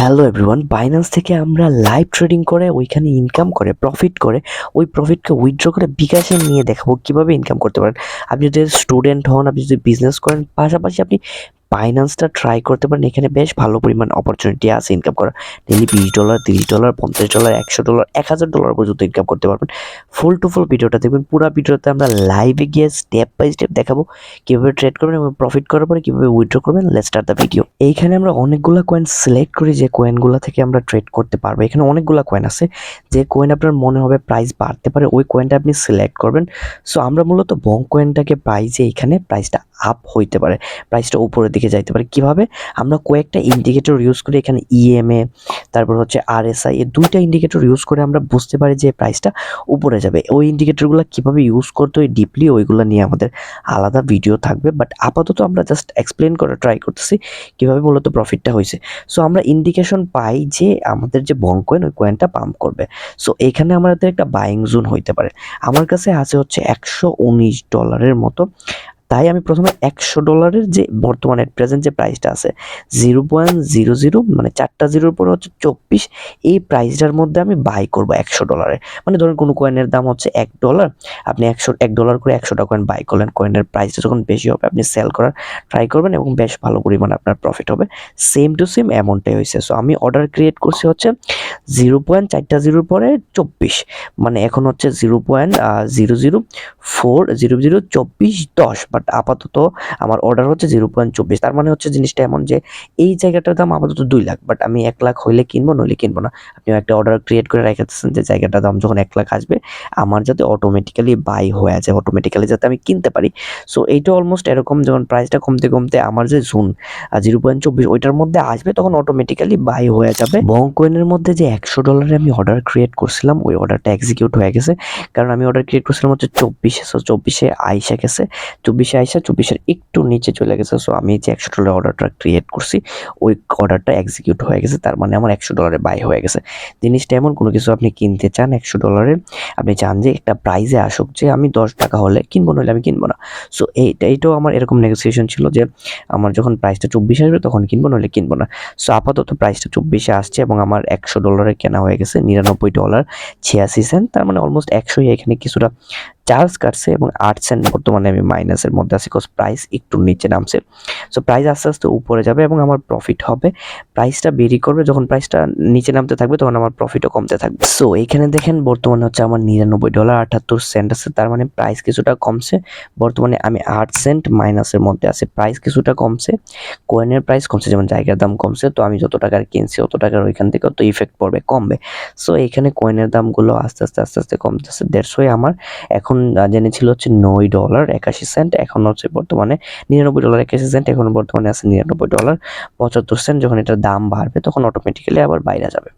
Hello everyone Binance থেকে আমরা live trading করে, ওইখানে ইনকাম করে প্রফিট করে, ওই প্রফিটকে উইথড্র করে বিকাশে নিয়ে দেখাবো কীভাবে ইনকাম করতে পারেন। আপনি যদি স্টুডেন্ট হন, আপনি যদি বিজনেস করেন, পাশাপাশি আপনি বাইন্যান্সটা ট্রাই করতে পারেন, এখানে বেশ ভালো পরিমাণ অপরচুনিটি আছে ইনকাম করার। ডেলি বিশ ডলার তিরিশ ডলার পঞ্চাশ ডলার একশো ডলার এক হাজার ডলার পর্যন্ত ইনকাম করতে পারবেন। ফুল টু ফুল ভিডিওটা দেখবেন, পুরো ভিডিওতে আমরা লাইভে গিয়ে স্টেপ বাই স্টেপ দেখাবো, কীভাবে ট্রেড করবেন এবং প্রফিট করার পরে কীভাবে উইথড্র করবেন। লেট স্টার্ট দ্য ভিডিও এইখানে আমরা অনেকগুলো কয়েন সিলেক্ট করি, যে কয়েনগুলো থেকে আমরা ট্রেড করতে পারব। এখানে অনেকগুলো কয়েন আছে, যে কয়েন আপনার মনে হবে প্রাইস বাড়তে পারে, ওই কয়েনটা আপনি সিলেক্ট করবেন। সো আমরা মূলত বং কয়েনটাকে প্রাইজে এখানে প্রাইসটা আপ হইতে পারে প্রাইসটা উপরের দিকে যাইতে পারে। কীভাবে? আমরা কয়েকটা ইন্ডিকেটর ইউজ করি, এখানে ইএমএ তারপর হচ্ছে আরএসআই এ দুইটা ইন্ডিকেটর ইউজ করে আমরা বুঝতে পারি যে প্রাইসটা উপরে যাবে। ওই ইন্ডিকেটরগুলো কীভাবে ইউজ করতে হয় ডিপলি ওইগুলো নিয়ে আমাদের আলাদা ভিডিও থাকবে। বাট আপাতত আমরা জাস্ট এক্সপ্লেন করে ট্রাই করতেছি কীভাবে মূলত প্রফিটটা হয়েছে সো আমরা ইন্ডিকেশন পাই যে আমাদের যে বং কয়েন ওই কয়েনটা পাম্প করবে। সো এখানে আমাদের একটা বাইং জোন হইতে পারে। আমার কাছে আছে হচ্ছে একশো উনিশ ডলারের মতো। তাই আমি প্রথমে একশো ডলারের যে বর্তমানে প্রেজেন্ট যে প্রাইসটা আছে জিরো পয়েন্ট জিরো জিরো মানে চারটা জিরোর পরে হচ্ছে চব্বিশ, এই প্রাইসটার মধ্যে আমি বাই করব একশো ডলারে। মানে ধরুন কোনো কয়েনের দাম হচ্ছে এক ডলার আপনি একশো, এক ডলার করে একশোটা কয়েন বাই করলেন কয়েনের প্রাইসটা যখন বেশি হবে, আপনি সেল করার ট্রাই করবেন এবং বেশ ভালো পরিমাণে আপনার প্রফিট হবে। সেম টু সেম অ্যামাউন্টটাই হয়েছে। সো আমি অর্ডার ক্রিয়েট করছি হচ্ছে জিরো পয়েন্ট চারটা জিরোর পরে চব্বিশ মানে এখন হচ্ছে zero point zero zero four zero zero চব্বিশ, দশ বাট আপাতত আমার অর্ডার হচ্ছে জিরো পয়েন্ট চব্বিশ। তার মানে হচ্ছে জিনিসটা এমন যে এই জায়গাটার দাম আপাতত দুই লাখ বাট আমি এক লাখ হইলে কিনবো, নইলে কিনবো না। আপনি একটা অর্ডার ক্রিয়েট করে রেখেছেন যে জায়গাটার দাম যখন এক লাখ আসবে, আমার যাতে অটোমেটিক্যালি বাই হয়ে যায় অটোমেটিক্যালি যাতে আমি কিনতে পারি। সো এইটা অলমোস্ট এরকম যখন প্রাইসটা কমতে কমতে আমার যে জুন জিরো পয়েন্ট চব্বিশ, ওইটার মধ্যে আসবে, তখন অটোমেটিক্যালি বাই হয়ে যাবে। বং কয়েনের মধ্যে যে একশো ডলারে আমি অর্ডার ক্রিয়েট করছিলাম, ওই অর্ডারটা এক্সিকিউট হয়ে গেছে। কারণ আমি অর্ডার ক্রিয়েট করছিলাম হচ্ছে চব্বিশে সো চব্বিশে আইসা গেছে। চব্বিশে আইসা চব্বিশের একটু নিচে চলে গেছে। সো আমি যে একশো ডলার অর্ডারটা ক্রিয়েট করছি, ওই অর্ডারটা এক্সিকিউট হয়ে গেছে। তার মানে আমার একশো ডলারে বাই হয়ে গেছে। জিনিসটা এমন কোনো কিছু আপনি কিনতে চান একশো ডলারে আপনি চান যে একটা প্রাইজে আসুক, যে আমি দশ টাকা হলে কিনবো, নইলে আমি কিনবো না। সো এইটা এইটাও আমার এরকম নেগোসিয়েশন ছিল যে আমার যখন প্রাইসটা চব্বিশে আসবে, তখন কিনবো, নইলে কিনবো না। সো আপাতত প্রাইসটা চব্বিশে আসছে এবং আমার একশো ডলারে কেনা হয়ে গেছে, নিরানব্বই ডলার ছিয়াশি সেন্ট তার মানে অলমোস্ট একশোই এখানে কিছুটা চার্জ কাটছে এবং আট সেন্ট বর্তমানে আমি মাইনাসের মধ্যে আছি বিকজ প্রাইস একটু নিচে নামছে। সো প্রাইস আস্তে আস্তে উপরে যাবে এবং আমার প্রফিট হবে। প্রাইসটা বেরি করবে, যখন প্রাইসটা নিচে নামতে থাকবে, তখন আমার প্রফিটও কমতে থাকবে। সো এখানে দেখেন, বর্তমানে হচ্ছে আমার নিরানব্বই ডলার আটাত্তর সেন্ট আছে। তার মানে প্রাইস কিছুটা কমছে। বর্তমানে আমি আট সেন্ট মাইনাসের মধ্যে আছে। প্রাইস কিছুটা কমছে। কয়েনের প্রাইস কমছে, যেমন জায়গার দাম কমছে, তো আমি যত টাকার কিনছি, অত টাকার ওইখান থেকে তো ইফেক্ট পড়বে, কমবে। সো এখানে কয়েনের দামগুলো আস্তে আস্তে আস্তে আস্তে কমতেছে। দেড়শোই আমার এখন জেনেছিল হচ্ছে নয় ডলার একাশি সেন্ট, এখন হচ্ছে বর্তমানে নিরানব্বই ডলার একাশি সেন্ট, এখন বর্তমানে আছে নিরানব্বই ডলার পঁচাত্তর সেন্ট, যখন এটার দাম বাড়বে তখন অটোমেটিক্যালি আবার বাইরে যাবে।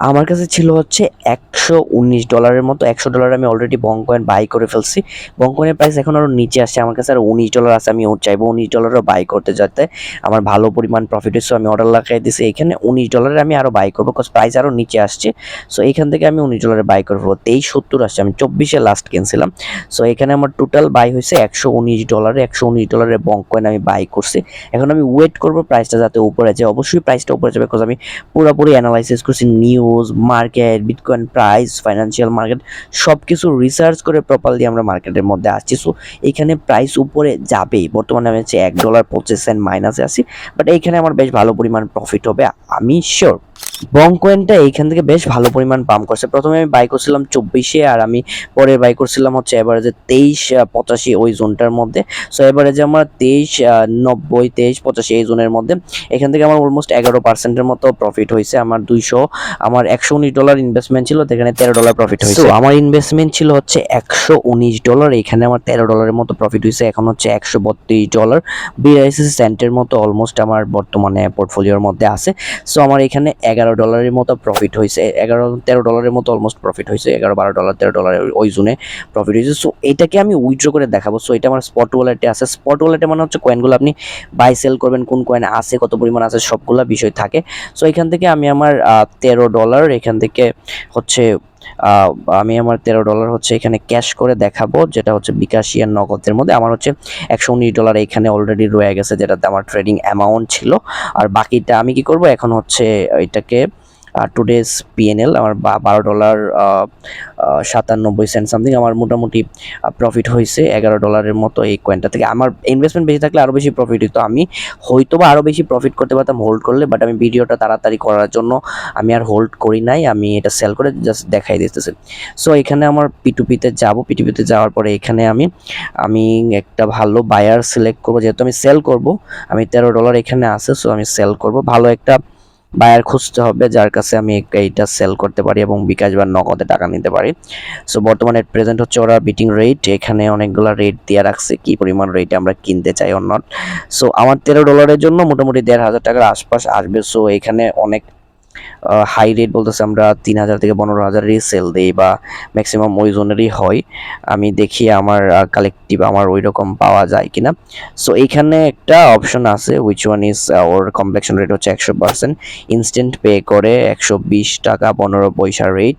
আমার কাছে ছিল হচ্ছে একশো উনিশ ডলারের মতো, একশো ডলার আমি অলরেডি বং কয়েন বাই করে ফেলছি। বং কয়েনের প্রাইস এখন আরও নিচে আসছে, আমার কাছে আর উনিশ ডলার আছে, আমি চাইব উনিশ ডলারও বাই করতে যাতে আমার ভালো পরিমাণ প্রফিট হচ্ছে আমি অর্ডার লাগাই দিছি এখানে। উনিশ ডলারে আমি আরও বাই করব বিকজ প্রাইস আরও নিচে আসছে। সো এখান থেকে আমি উনিশ ডলারে বাই করে ফেলব। তেইশ সত্তর আসছে, আমি চব্বিশে লাস্ট কিনছিলাম। সো এখানে আমার টোটাল বাই হয়েছে একশো উনিশ ডলারে একশো উনিশ ডলারের বং কয়েন আমি বাই করছি। এখন আমি ওয়েট করব প্রাইসটা যাতে উপরে যায়। অবশ্যই প্রাইসটা উপরে যাবে বিকজ আমি পুরোপুরি অ্যানালাইসিস করছি news market bitcoin price financial market সব কিছু রিসার্চ করে প্রপারলি আমরা মার্কেটের মধ্যে আসছি। সো এখানে প্রাইস উপরে যাবেই। বর্তমানে আমি হচ্ছে এক ডলার পঁচিশ সেন্ট মাইনাসে আছি। বাট এইখানে আমার বেশ ভালো পরিমাণ প্রফিট হবে, আমি শিওর বং কয়েনটা এইখান থেকে বেশ ভালো পরিমাণ পাম্প করছে। প্রথমে আমি বাই করছিলাম চব্বিশে আর আমি পরে বাই করছিলাম হচ্ছে এভারেজে তেইশ পঁচাশি ওই জোনটার মধ্যে। সো এভারেজে আমার তেইশ নব্বই তেইশ পঁচাশি এই জোনের মধ্যে। এখান থেকে আমার অলমোস্ট এগারো পার্সেন্টের মতো প্রফিট হয়েছে। আমার দুইশো আমার একশো উনিশ ডলার ইনভেস্টমেন্ট ছিল সেখানে তেরো ডলার প্রফিট হয়েছে। আমার ইনভেস্টমেন্ট ছিল হচ্ছে একশো উনিশ ডলার এখানে আমার তেরো ডলারের মতো প্রফিট হয়েছে। এখন হচ্ছে একশো বত্রিশ ডলার বিরাশি সেন্টের মতো অলমোস্ট আমার বর্তমানে পোর্টফোলিওর মধ্যে আছে। সো আমার এখানে এগারো ডলারের মতো প্রফিট হয়েছে এগারো, তেরো ডলারের মতো অলমোস্ট প্রফিট হয়েছে এগারো, বারো ডলার, তেরো ডলারের ওই জোনে প্রফিট হয়েছে সো এটাকে আমি উইথড্র করে দেখাবো। সো এটা আমার স্পট ওয়ালেটে আছে। স্পট ওয়ালেটে মানে হচ্ছে কয়েনগুলো আপনি বাই সেল করবেন, কোন কয়েন আছে, কত পরিমাণ আছে, সবগুলো বিষয় থাকে। সো এখান থেকে আমি আমার তেরো ডলার, এখান থেকে হচ্ছে আমি আমার তেরো ডলার হচ্ছে এখানে ক্যাশ করে দেখাবো, যেটা হচ্ছে বিকাশিয়ার নগদের মধ্যে। আমার হচ্ছে একশো উনিশ ডলার এখানে অলরেডি রয়ে গেছে, যেটাতে আমার ট্রেডিং অ্যামাউন্ট ছিল। আর বাকিটা আমি কি করব? এখন হচ্ছে এটাকে টুডেস পিএনএল আমার বারো ডলার সাতানব্বই সেন্ট সামথিং আমার মোটামুটি প্রফিট হয়েছে এগারো ডলারের মতো এই কয়েনটা থেকে। আমার ইনভেস্টমেন্ট বেশি থাকলে আরও বেশি প্রফিট হতো আমি হয়তো বা আরও বেশি প্রফিট করতে পারতাম হোল্ড করলে বাট আমি ভিডিওটা তাড়াতাড়ি করার জন্য আমি আর হোল্ড করি নাই, আমি এটা সেল করে জাস্ট দেখাই দিতেছি। সো এখানে আমার পিটুপিতে যাব। পিটুপিতে যাওয়ার পরে এখানে আমি আমি একটা ভালো বায়ার সিলেক্ট করব। যেহেতু আমি সেল করব, আমি তেরো ডলার এখানে আছে সো আমি সেল করব। ভালো একটা বায়ার খুঁজতে হবে, যার কাছে আমি এইটা সেল করতে পারি এবং বিকাশ বা নগদে টাকা নিতে পারি। সো বর্তমানে প্রেজেন্ট হচ্ছে ওরা বিটিং রেট এখানে অনেকগুলো রেট দেওয়া রাখছে, কি পরিমাণ রেটে আমরা কিনতে চাই অন্য সো আমার তেরো ডলারের জন্য মোটামুটি দেড় হাজার টাকার আশপাশ আসবে। সো এখানে অনেক হাই রেট বলতেছে আমরা তিন হাজার থেকে পনেরো হাজারেরই সেল দিই বা ম্যাক্সিমাম ওই জোনেরই হয়। আমি দেখি আমার কালেকটিভ আমার ওই রকম পাওয়া যায় কিনা। সো এইখানে একটা অপশন আছে which one is or completion rate হচ্ছে একশো পার্সেন্ট ইনস্ট্যান্ট পে করে একশো বিশ টাকা পনেরো পয়সা রেট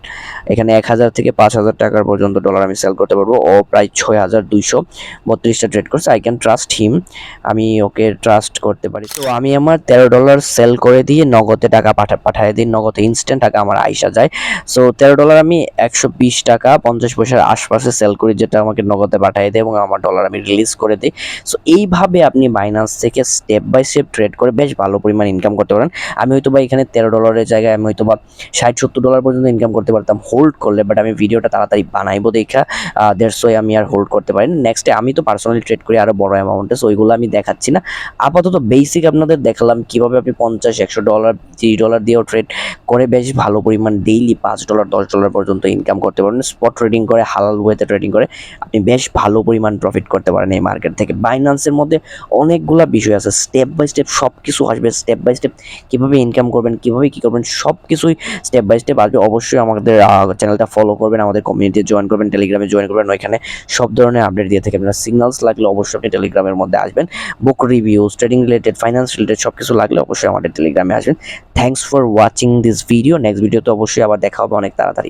এখানে এক হাজার থেকে পাঁচ হাজার টাকার পর্যন্ত ডলার আমি সেল করতে পারব। ও প্রায় ছয় হাজার দুইশো বত্রিশটা ট্রেড করছে। আই ক্যান ট্রাস্ট হিম আমি ওকে ট্রাস্ট করতে পারি। তো আমি আমার তেরো ডলার সেল করে দিয়ে নগদে টাকা পাঠা, পাঠায় দিই নগদে ইনস্ট্যান্ট টাকা আমার আইসা যায়। সো তেরো ডলার আমি একশো বিশ টাকা পঞ্চাশ পয়সার আশপাশে সেল করি, যেটা আমাকে নগদে পাঠিয়ে দেয় এবং আমার ডলার আমি রিলিজ করে দিই। সো এইভাবে আপনি বাইন্যান্স থেকে স্টেপ বাই স্টেপ ট্রেড করে বেশ ভালো পরিমাণ ইনকাম করতে পারেন। আমি হয়তো বা এখানে তেরো ডলারের জায়গায় আমি হয়তো বা ষাট সত্তর ডলার পর্যন্ত ইনকাম করতে পারতাম। হোল্ড করলে বাট আমি ভিডিওটা তাড়াতাড়ি বানাইবো দেখা। দেড়শো আমি আর হোল্ড করতে পারি নেক্সটে আমি তো পার্সোনালি ট্রেড করি আরও বড় অ্যামাউন্টে সো ওইগুলো আমি দেখাচ্ছি না। আপাতত বেসিক আপনাদের দেখালাম কীভাবে আপনি পঞ্চাশ, একশো ডলার তিরিশ ডলার দিয়েও ট্রেড করে বেশ ভালো পরিমাণ ডেইলি পাঁচ ডলার দশ ডলার পর্যন্ত ইনকাম করতে পারেন। স্পট ট্রেডিং করে, হালাল ওয়েতে ট্রেডিং করে, আপনি বেশ ভালো পরিমাণ প্রফিট করতে পারেন এই মার্কেট থেকে। বাইন্যান্সের মধ্যে অনেকগুলা বিষয় আছে। স্টেপ বাই স্টেপ সব কিছু আসবে স্টেপ বাই স্টেপ কীভাবে ইনকাম করবেন, কীভাবে কী করবেন সব কিছুই স্টেপ বাই স্টেপ আসবে। অবশ্যই আমাদের চ্যানেলটা ফলো করবেন, আমাদের কমিউনিটি জয়েন করবেন টেলিগ্রামে জয়েন করবেন, ওইখানে সব ধরনের আপডেট দিয়ে থাকে আপনার সিগনালস লাগলে অবশ্যই আপনি টেলিগ্রামের মধ্যে আসবেন। Book reviews trading related finance related সব কিছু লাগলে অবশ্যই আমাদের টেলিগ্রামে আসবেন। Thanks for watching this video next ভিডিওতে অবশ্যই আবার দেখা হবে অনেক তাড়াতাড়ি।